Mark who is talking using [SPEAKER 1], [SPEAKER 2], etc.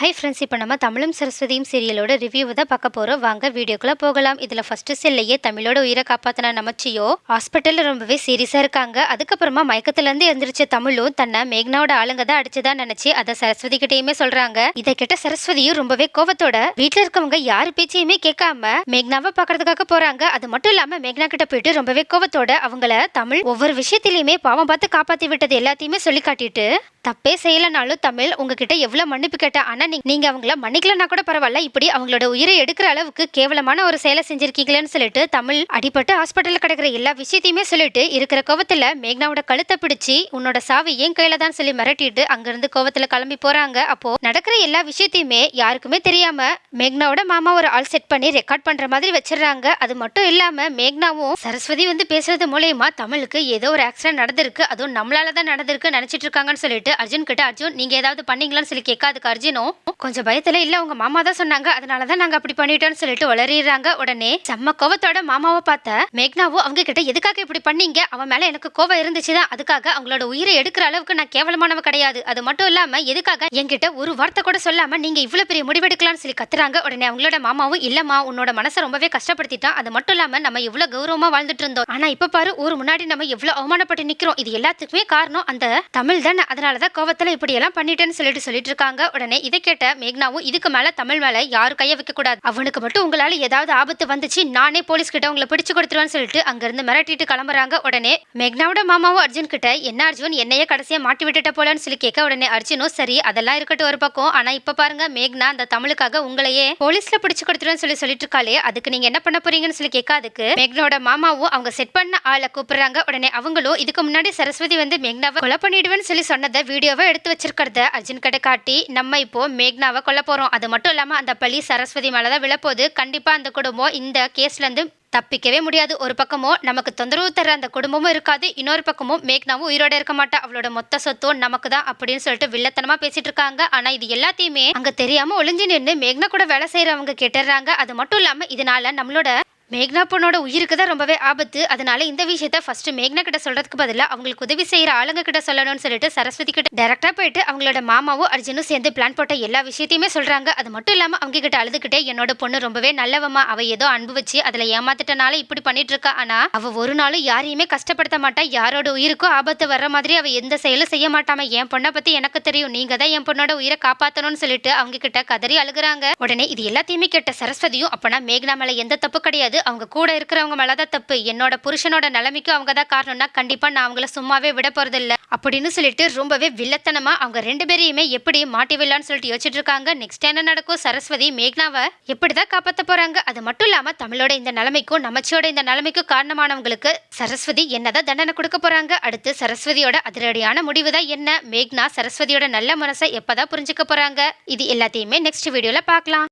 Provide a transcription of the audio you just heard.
[SPEAKER 1] Hi friends இப்போ நம்ம தமிழும் சரஸ்வதியும் சீரியலோட ரிவ்யூ தான் பார்க்க போகிறோம் வாங்க வீடியோக்குள்ளே போகலாம். இதில் ஃபஸ்ட்டு செல்லையே தமிழோட உயிரை காப்பாற்றின நமச்சியோ ஹாஸ்பிட்டலில் ரொம்பவே சீரியஸாக இருக்காங்க. அதுக்கப்புறமா மயக்கத்துலேருந்து எழுந்திரிச்ச தமிழும் தன்னை மேக்னாவோட ஆளுங்க தான் அடிச்சதா நினச்சி அதை சரஸ்வதி கிட்டேயுமே சொல்கிறாங்க இதை கேட்ட சரஸ்வதியும் ரொம்பவே கோவத்தோட வீட்டில் இருக்கவங்க யார் பேச்சையுமே கேட்காம மேக்னாவை பார்க்கறதுக்காக போகிறாங்க அது மட்டும் இல்லாமல் மேக்னா கிட்ட போயிட்டு ரொம்பவே கோவத்தோட அவங்கள தமிழ் ஒவ்வொரு விஷயத்திலையுமே பாவம் பார்த்து காப்பாற்றி விட்டது எல்லாத்தையுமே சொல்லி காட்டிட்டு தப்பே செய்யலைனாலும் தமிழ் உங்ககிட்ட எவ்வளோ மன்னிப்பு கேட்டேன் ஆனால் நீ நீங்கள் அவங்கள மன்னிக்கலனா கூட பரவாயில்ல. இப்படி அவங்களோட உயிரை எடுக்கிற அளவுக்கு கேவலமான ஒரு செயலை செஞ்சிருக்கீங்களேன்னு சொல்லிட்டு தமிழ் அடிபட்டு ஹாஸ்பிட்டலில் கிடக்கிற எல்லா விஷயத்தையுமே சொல்லிட்டு இருக்கிற கோவத்தில் மேக்னாவோட கழுத்தை பிடிச்சி உன்னோட சாவி என் கையில தான் சொல்லி மிரட்டிட்டு அங்கேருந்து கோவத்தில் கிளம்பி போகிறாங்க அப்போ நடக்கிற எல்லா விஷயத்தையுமே யாருக்குமே தெரியாம மேக்னாவோட மாமா ஒரு ஆள் செட் பண்ணி ரெக்கார்ட் பண்ணுற மாதிரி வச்சிடுறாங்க. அது மட்டும் இல்லாமல் மேக்னாவும் சரஸ்வதி வந்து பேசுறது மூலயமா தமிழுக்கு ஏதோ ஒரு ஆக்சிடென்ட் நடந்திருக்கு. அதுவும் நம்மளால தான் நடந்திருக்கு நினச்சிட்டு இருக்காங்கன்னு சொல்லிட்டு அர்ஜுன் கிட்ட அர்ஜுன் நீங்க ஏதாவது பண்ணீங்களான்னு சொல்லி கேட்காதுக்கு அர்ஜுனும் கொஞ்சம் பயத்துல இல்ல உங்க மாமா தான் சொன்னாங்க. அதனால தான் நாங்க அப்படி பண்ணிட்டோம்னு சொல்லிட்டு வளரிடுறாங்க உடனே. செம்ம கோவத்தோட மாமாவை பார்த்த மேக்னாவும் அவங்க கிட்ட எதுக்காக இப்படி பண்ணீங்க? அவன் மேல எனக்கு கோவம் இருந்துச்சுதான் அதுக்காக அவங்களோட உயிரை எடுக்கிற அளவுக்கு நான் கேவலமானவ கிடையாது. அது மட்டும் இல்லாம எதுக்காக? என்கிட்ட ஒரு வார்த்தை கூட சொல்லாம நீங்க இவ்வளவு பெரிய முடிவெடுக்கலாம்னு சொல்லி கத்துறாங்க. உடனே அவங்களோட மாமாவும் இல்லம்மா உன்னோட மனசை ரொம்பவே கஷ்டப்படுத்திட்டான். அது மட்டும் இல்லாம நம்ம இவ்வளவு கௌரவமா வாழ்ந்துட்டு இருந்தோம். ஆனா இப்ப பாரு ஊர் முன்னாடி நம்ம எவ்வளவு அவமானப்பட்டு நிக்கிறோம். இது எல்லாத்துக்குமே காரணம் அந்த தமிழ் தானே. அதனாலதான் கோவத்தில் இப்படியெல்லாம் பண்ணிட்டேன்னு சொல்லிட்டு சொல்லிட்டு இருக்காங்க உடனே இதை கேட்ட மேக்னாவும் இதுக்கு மேலே தமிழ் மேலே யாரும் கைய வைக்கக்கூடாது அவனுக்கு மட்டும் உங்களால் ஏதாவது ஆபத்து வந்துச்சு நானே போலீஸ் கிட்ட உங்களை பிடிச்சு கொடுத்துருவேன்னு சொல்லிட்டு அங்கேருந்து மிரட்டிட்டு கிளம்புறாங்க. உடனே மேக்னாவோட மாமாவும் அர்ஜுன் கிட்ட என்ன அர்ஜுன் என்னையே கடைசியாக மாட்டி விட்டுட்ட போலன்னு சொல்லி கேட்க உடனே அர்ஜுனும் சரி அதெல்லாம் இருக்கட்டும் ஒரு பக்கம். ஆனால் இப்போ பாருங்க மேக்னா அந்த தமிழுக்காக உங்களையே போலீஸில் பிடிச்சு கொடுத்துருவேன்னு சொல்லி சொல்லிட்டு இருக்காளே அதுக்கு நீங்கள் என்ன பண்ண போறீங்கன்னு சொல்லி கேட்காதுக்கு மேக்னாவோட மாமாவும் அவங்க செட் பண்ண ஆளை கூப்பிடுறாங்க. உடனே அவங்களும் இதுக்கு முன்னாடி சரஸ்வதி வந்து மேக்னாவை கொலை பண்ணிடுவேன்னு சொல்லி சொன்னதை வீடியோவை எடுத்து வச்சிருக்கிறத. அர்ஜுன் கிட்ட காட்டி நம்ம இப்போ மேக்னாவை கொல்ல போறோம். அது மட்டும் இல்லாம அந்த பழி சரஸ்வதி மேலதான் விழப்போகுது. கண்டிப்பா அந்த குடும்பம் இந்த கேஸ்ல இருந்து தப்பிக்கவே முடியாது. ஒரு பக்கமோ நமக்கு தொந்தரவு தர அந்த குடும்பமும் இருக்காது. இன்னொரு பக்கமும் மேக்னாவும் உயிரோட இருக்க மாட்டா. அவளோட மொத்த சொத்தும் நமக்கு தான் அப்படின்னு சொல்லிட்டு வில்லத்தனமா பேசிட்டு இருக்காங்க. ஆனா இது எல்லாத்தையுமே அங்க தெரியாம ஒளிஞ்சு நின்று மேக்னா கூட வேலை செய்யறவங்க கேட்டுறாங்க. அது மட்டும் இல்லாம இதனால நம்மளோட மேக்னா பொண்ணோட உயிருக்கு தான் ரொம்பவே ஆபத்து. அதனால இந்த விஷயத்த ஃபர்ஸ்ட் மேக்னா கிட்ட சொல்றதுக்கு பதிலாக அவங்களுக்கு உதவி செய்யற ஆளுங்க கிட்ட சொல்லணும்னு சொல்லிட்டு சரஸ்வதி கிட்ட டேரக்டா போயிட்டு அவங்களோட மாமாவும் அர்ஜுனும் சேர்ந்து பிளான் போட்ட எல்லா விஷயத்தையுமே சொல்றாங்க. அது மட்டும் இல்லாம அவங்க கிட்ட அழுதுகிட்டே என்னோட பொண்ணு ரொம்பவே நல்லவமா அவ ஏதோ அன்பு வச்சு அதுல ஏமாத்திட்டனால இப்படி பண்ணிட்டு இருக்கா ஆனா அவ ஒரு நாளும் யாரையுமே கஷ்டப்படுத்த மாட்டா. யாரோட உயிருக்கும் ஆபத்து வர்ற மாதிரி அவ எந்த செயலும் செய்ய மாட்டாம. என் பொண்ணை பத்தி எனக்கு தெரியும். நீங்க தான் என் பொண்ணோட உயிரை காப்பாத்தணும்னு சொல்லிட்டு அவங்க கிட்ட கதறி அழுகுறாங்க. உடனே இது எல்லாத்தையுமே கேட்ட சரஸ்வதியும் அப்பனா மேக்னா மேல எந்த தப்பு கிடையாது. அவங்க கூட இருக்கிறவங்க மேலதான் தப்பு. என்னோட புருஷனோட நிலைமைக்கும் அவங்க தான் காரணம்னா கண்டிப்பா நான் அவங்கள சும்மாவே விட போகிறதில்ல அப்படின்னு சொல்லிட்டு ரொம்பவே வில்லத்தனமா அவங்க ரெண்டு பேரையுமே எப்படி மாட்டிவிடலான்னு சொல்லிட்டு யோசிச்சுட்டு இருக்காங்க. நெக்ஸ்ட் என்ன நடக்கும்? சரஸ்வதி மேக்னாவை எப்படிதான் காப்பாத்த போறாங்க? அது மட்டும் இல்லாம தமிழோட இந்த நிலைமைக்கும் நமச்சியோட இந்த நிலைமைக்கும் காரணமானவங்களுக்கு சரஸ்வதி என்னதான் தண்டனை கொடுக்க போறாங்க? அடுத்து சரஸ்வதியோட அதிரடியான முடிவு தான் என்ன? மேக்னா சரஸ்வதியோட நல்ல மனசை எப்பதான் புரிஞ்சுக்க போறாங்க? இது எல்லாத்தையுமே நெக்ஸ்ட் வீடியோல பார்க்கலாம்.